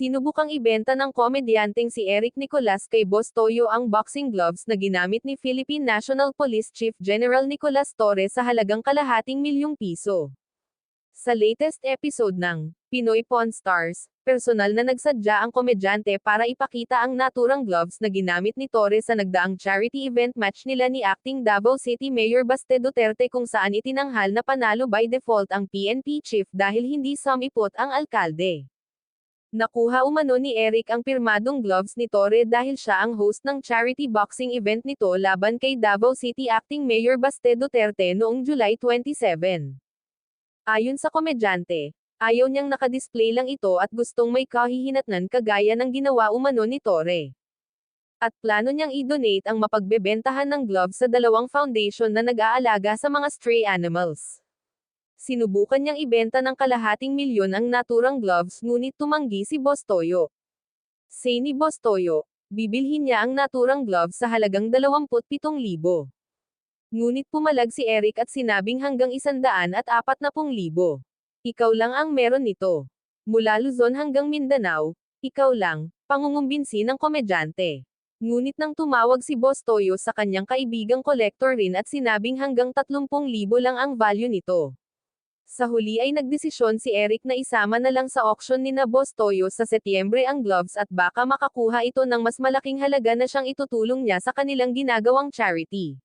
Sinubukang ibenta ng komedyanteng si Eric Nicolas kay Boss Toyo ang boxing gloves na ginamit ni Philippine National Police Chief General Nicolas Torres sa halagang kalahating milyong piso. Sa latest episode ng Pinoy Pawn Stars, personal na nagsadya ang komedyante para ipakita ang naturang gloves na ginamit ni Torres sa nagdaang charity event match nila ni acting Davao City Mayor Baste Duterte kung saan itinanghal na panalo by default ang PNP chief dahil hindi sumipot ang alkalde. Nakuha umano ni Eric ang pirmadong gloves ni Torre dahil siya ang host ng charity boxing event nito laban kay Davao City Acting Mayor Baste Duterte noong July 27. Ayon sa komedyante, ayaw niyang nakadisplay lang ito at gustong may kahihinatnan kagaya ng ginawa umano ni Torre. At plano niyang i-donate ang mapagbebentahan ng gloves sa dalawang foundation na nag-aalaga sa mga stray animals. Sinubukan niyang ibenta ng kalahating milyon ang naturang gloves ngunit tumanggi si Boss Toyo. Say ni Boss Toyo, bibilhin niya ang naturang gloves sa halagang 27,000. Ngunit pumalag si Eric at sinabing hanggang 140,000. Ikaw lang ang meron nito. Mula Luzon hanggang Mindanao, ikaw lang, pangungumbinsi ng komedyante. Ngunit nang tumawag si Boss Toyo sa kanyang kaibigang collector rin at sinabing hanggang 30,000 lang ang value nito. Sa huli ay nagdesisyon si Eric na isama na lang sa auction ni na Boss Toyo sa Setyembre ang gloves at baka makakuha ito ng mas malaking halaga na siyang itutulong niya sa kanilang ginagawang charity.